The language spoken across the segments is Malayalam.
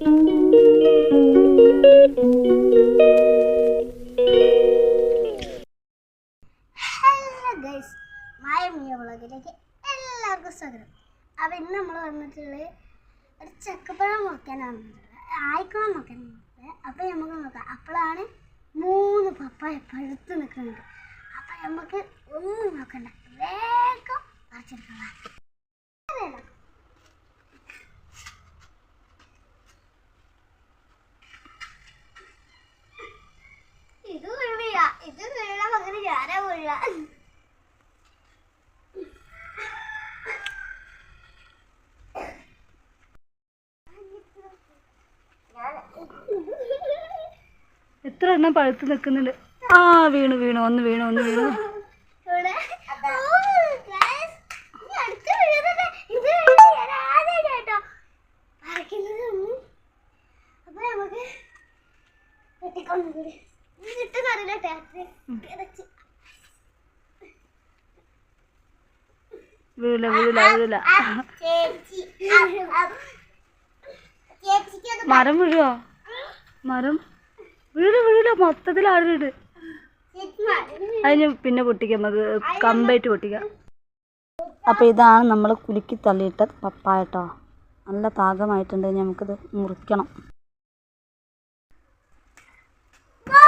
ഹലോ ഗൈസ് മായ മിയ വ്ളോഗിലേക്ക് എല്ലാവർക്കും സ്വാഗതം. അപ്പം ഇന്ന് നമ്മൾ വന്നിട്ടുള്ളത് ഒരു ചക്കപ്പഴം മുറിക്കാനാണ്. ആയിക്കോളം വന്നിട്ടുള്ളത് അപ്പം നമുക്ക് നോക്കാം. അപ്പോഴാണ് മൂന്ന് പപ്പായ പഴുത്ത് നിൽക്കുന്നുണ്ട് അപ്പം നമുക്ക് ഒന്നും നോക്കണ്ട. വേഗം പറിച്ചെടുക്കണം എത്ര എണ്ണം പഴുത്ത് നിൽക്കുന്നുണ്ട്? ആ വീണു വീണു ഒന്ന് വീണു ഒന്ന് വീണു. മരം വീഴുവോ? മരം? വീട് വീട് മൊത്തത്തിൽ ആരുണ്ട് അതിന് പിന്നെ പൊട്ടിക്കാം നമുക്ക് കമ്പായിട്ട് പൊട്ടിക്കാം. അപ്പോൾ ഇതാണ് നമ്മൾ കുലുക്കി തള്ളിയിട്ട പപ്പായട്ടോ നല്ല പാകമായിട്ടുണ്ട് നമുക്കിത് മുറിക്കണം. ഓ,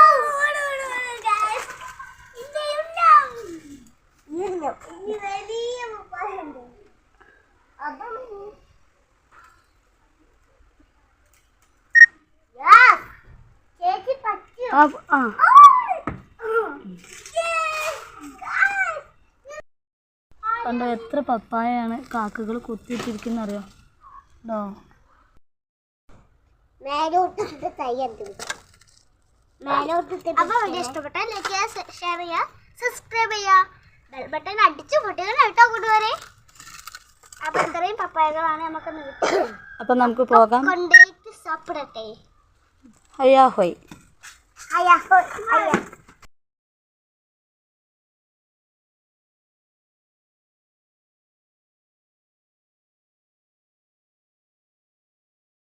ആ. കണ്ടോ എത്ര പപ്പായയാണ് കാക്കകൾ കുത്തിയിട്ടിരിക്കുന്ന അറിയോ ഉണ്ടോ മേലോട്ടിട്ട് തയ്യണ്ട് മേലോട്ടിട്ട് അപ്പോൾ വീഡിയോ ഇഷ്ടപ്പെട്ടാൽ ലൈക്ക് ചെയ്യുക ഷെയർ ചെയ്യുക സബ്സ്ക്രൈബ് ചെയ്യുക. ബെൽ ബട്ടൺ അടിച്ചു പൊട്ടികൾ കേട്ടോ കൂട്ടുകാരെ അപ്പൊ ഇത്രയും പപ്പായകളാണ് നമുക്ക് കിട്ടുന്നത് അപ്പം നമുക്ക് പോകാം. കൊണ്ടേക്ക് സാപ്പിടട്ടെ. ഹയ്യാ ഹൊയ് അയ്യാ അയ്യാ